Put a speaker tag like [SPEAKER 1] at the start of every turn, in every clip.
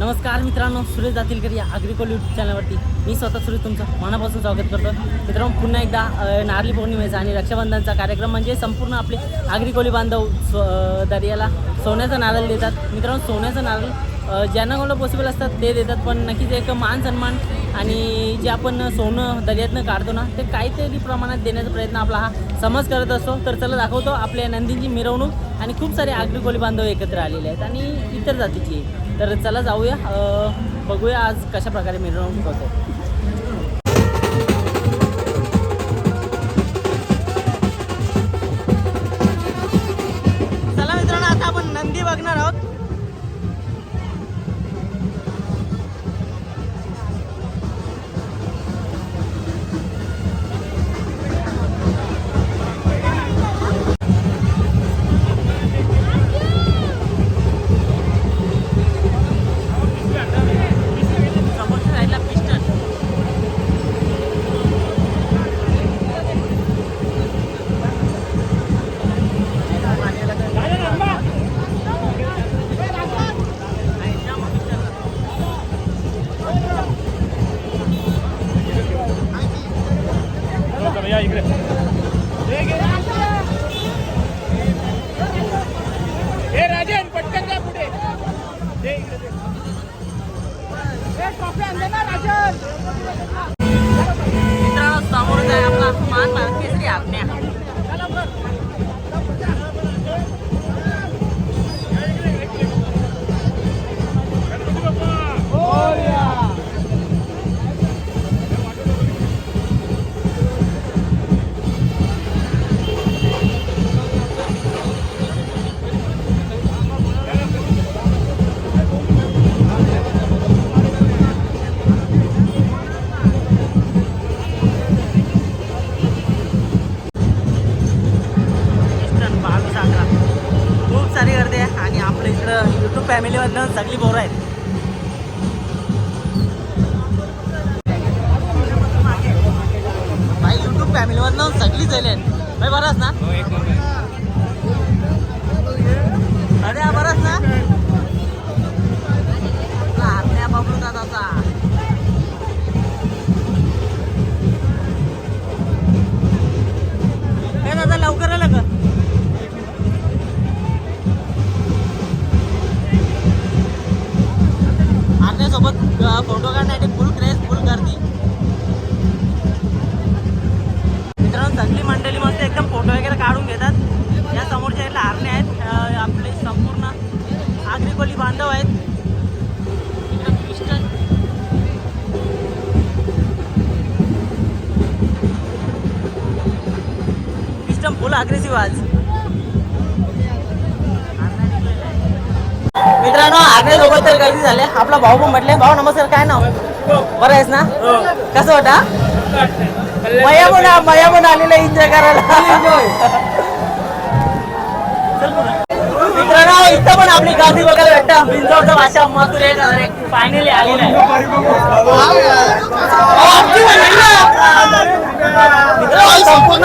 [SPEAKER 1] नमस्कार मित्रांनो सुरेश दातीलकर या अग्रिकोल यूट्यूब चॅनलवरती मी स्वतः सुरेश तुमचं मनापासून स्वागत करतो. मित्रांनो पुन्हा एकदा नारळी पौर्णिमेचा आणि रक्षाबंधनचा कार्यक्रम म्हणजे संपूर्ण आपले आग्रिकोली बांधव स्व दर्याला सोन्याचा नारळ देतात. मित्रांनो सोन्याचा नारळ ज्यांना कोणाला पॉसिबल असतात ते देतात पण नक्कीच एक मान सन्मान आणि जे आपण सोनं दर्यातनं काढतो ना ते काहीतरी प्रमाणात देण्याचा प्रयत्न आपला हा समज करत असतो. तर चला दाखवतो आपल्या नंदींची मिरवणूक आणि खूप सारे आग्रिकोली बांधव एकत्र आलेले आहेत आणि इतर जातीची. आहे. तर चला जाऊया. बघूया आज कशा प्रकारे मिरवणूक होते.
[SPEAKER 2] राजन.
[SPEAKER 1] युट्यूब फॅमिलीमधनं सगळी पोरं आहेत. भाई युट्यूब फॅमिलीमधनं सगळी आहेत. भाई बरंच ना? अरे हा बरंच ना? आपला आत्या बबलू दादाचा. आग्रिकोली बांधव आहेत. फुल अग्रेसिव्ह आज. मित्रांनो आग्रे सोबत तर गर्दी झाले. आपला भाऊ पण म्हटले भाऊ नमस्कार काय नाव? बरं आहेस ना? कसं वाटा मया पण मया पण आलेला एन्जॉय करायला. इथं पण आपली गादी वगैरे भेटतं. बिंजोडचा भाषा मथुर एक फायनली आलेला आहे. हो, संपूर्ण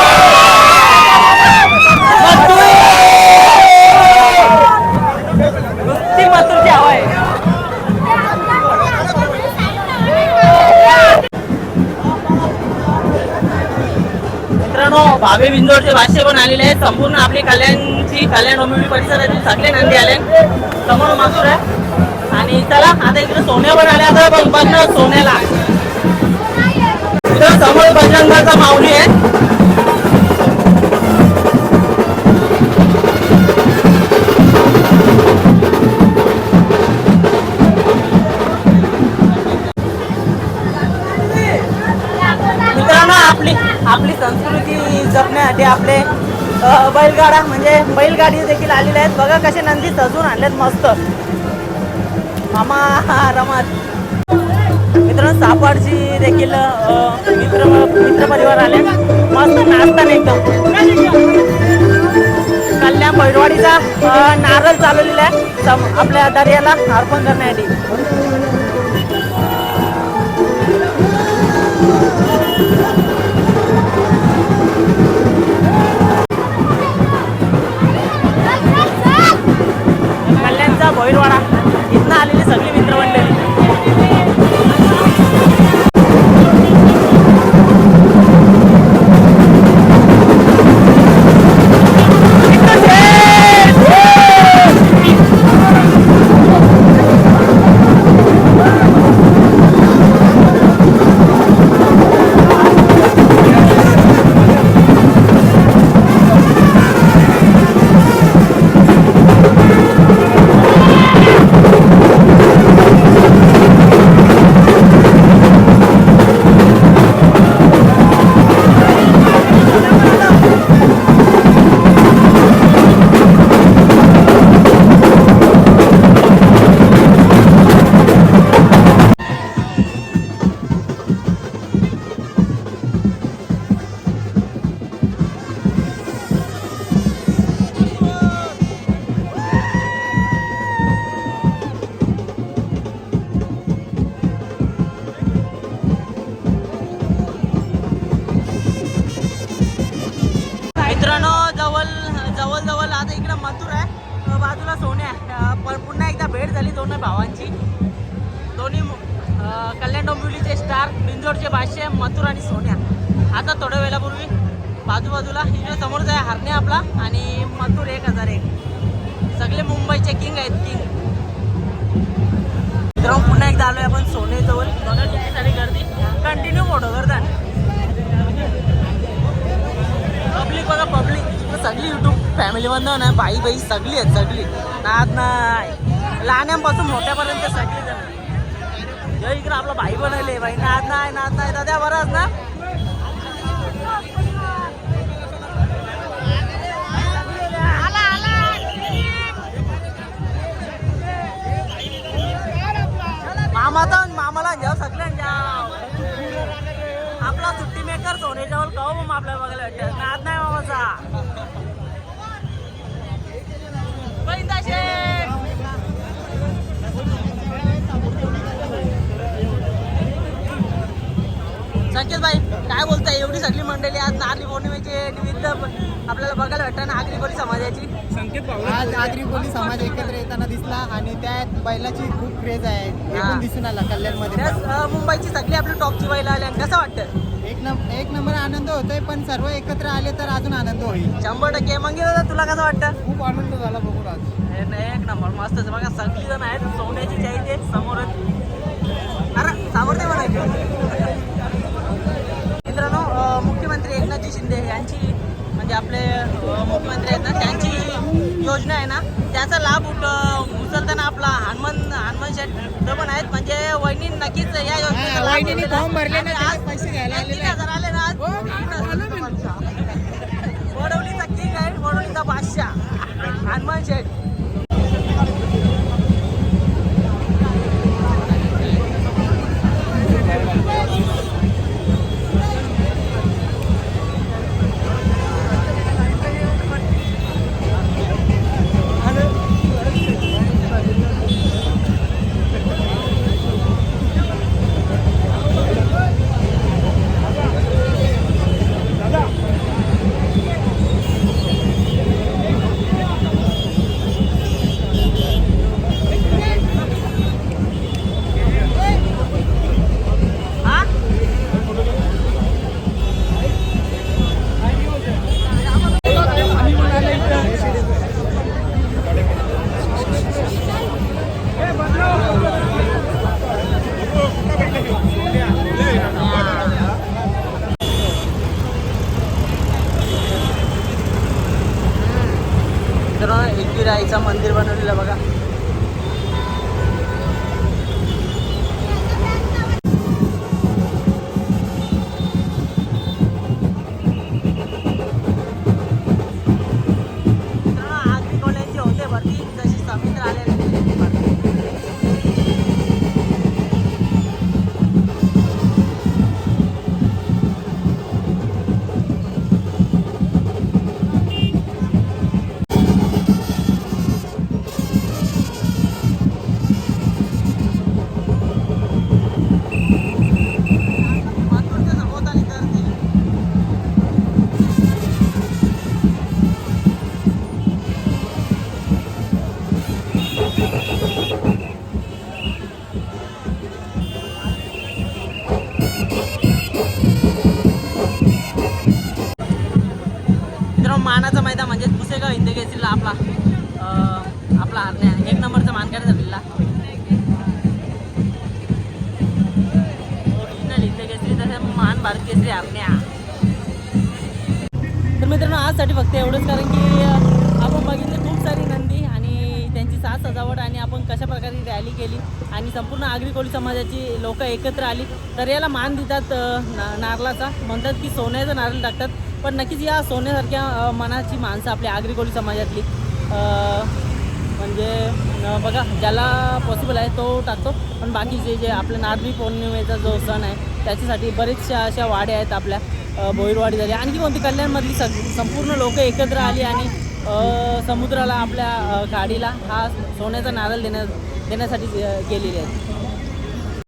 [SPEAKER 1] संपूर्ण आपली कल्याणची कल्याण डोंबिवली परिसरातील सगळे नंदी आले. समोर मासूर आहे. आणि चला आता इकडे सोन्यावर आले आता बघ बघ सोन्याला. इथं समोर बजरंगाचा माऊली आहे. आपली आपली संस्कृती जपण्यासाठी आपले बैलगाडा म्हणजे बैलगाडी देखील आलेल्या आहेत. बघा कसे नंदी सजून आणलेत मस्त. मामा रमात. मित्रांनो सापडची देखील मित्र मित्र परिवार आले. मस्त नाचतात एकदम. कल्याण बैलवाडीचा नारळ चालवलेला आहे. आपल्या दर्याला अर्पण करण्यासाठी. कल्याणचा भैरवाडा इथनं आलेली सगळी मित्रमंडळी एकदा भेट झाली दोन भावांची. दोन्ही कल्याण डोंबिवलीचे स्टार बिंजोडचे बादशे मथुर आणि सोन्या. आता थोड्या वेळापूर्वी बाजूबाजूला इथे समोरच आहे हरणे आपला आणि मथुर एक हजार एक. सगळे मुंबईचे किंग आहेत किंग. मित्रांनो पुन्हा एकदा आलोय आपण सोने जवळ बघा किती सारी गर्दी? कंटिन्यू फोटो करतात पब्लिक बघा पब्लिक सगळी युट्यूब फॅमिली बंद ना बाई बाई सगळी आहेत सगळी. नाद नाही. लहान्यांपासून मोठ्यापर्यंत सगळी जण. हे इकडे आपला भाई बनवले. भाई नाद नाही नाद नाही. दादा बराच ना? मामा तर मामाला घ्या सगळ्यांच्या आपला सुट्टी मेकर सोने जवळ कवा मग आपल्याला बघायला भेटत. नाद नाही मामाचा. संकेत भाई काय बोलताय? एवढी सगळी मंडळी आज नारळी पौर्णिमेचे निमित्त आपल्याला बघायला भेटतं ना आगरी कोळी समाजाची.
[SPEAKER 2] संकेत
[SPEAKER 3] आज आगरी कोळी समाज एकत्र येताना दिसला आणि त्यात बैलाची खूप क्रेज आहे.
[SPEAKER 1] हा.
[SPEAKER 3] दिसून आला कल्याणमध्ये
[SPEAKER 1] मुंबईची सगळी आपली टॉपची बैल आली आणि कसं वाटतं?
[SPEAKER 3] एक नंबर एक नंबर आनंद होतोय पण सर्व एकत्र आले तर अजून आनंद होईल.
[SPEAKER 1] शंभर टक्के. मग तुला कसं वाटतं?
[SPEAKER 3] खूप आनंद झाला बघून आज.
[SPEAKER 1] हे नाही, एक नंबर. मस्तच बघा सगळी जण आहेत. सोन्याची योजना आहे ना त्याचा लाभ उठ उचलताना आपला हनुमान हनुमान शेठ पण आहेत म्हणजे वहिनी नक्कीच या योजनेचा लाभ
[SPEAKER 3] वहिनीने
[SPEAKER 1] घेतलेला.
[SPEAKER 3] फॉर्म भरले ना,
[SPEAKER 1] आज
[SPEAKER 3] पैसे घ्यायला
[SPEAKER 1] गिराईचं मंदिर बनवलेलं बघा. पुसेगाव हिंदकेसरीला आपला आपला हरण्या एक नंबरचा मानकर झालेला ओरिजिनल हिंदकेसरी तसं महान भारत केसरी हरण्या. तर मित्रांनो आजसाठी फक्त एवढंच कारण की आपण बघितले खूप सारी नंदी आणि त्यांची साज सजावट आणि आपण कशा प्रकारे रॅली केली आणि संपूर्ण आगरी कोळी समाजाची लोक एकत्र आली. तर याला मान देतात नारळाचा. म्हणतात की सोन्याचा नारळ टाकतात. पण नक्कीच या सोन्यासारख्या मनाची माणसं आपल्या आगरी समाजातली म्हणजे बघा ज्याला पॉसिबल आहे तो टाकतो. पण बाकीचे जे आपल्या नारळी पौर्णिमेचा जो सण आहे त्याच्यासाठी बरेचशा अशा वाड्या आहेत आपल्या अ, भोईरवाडी झाली. आणखी कोणती? कल्याणमधली स संपूर्ण लोक एकत्र आली आणि समुद्राला आपल्या गाडीला हा सोन्याचा नारळ देण्या देण्यासाठी गेलेली आहे आहेत.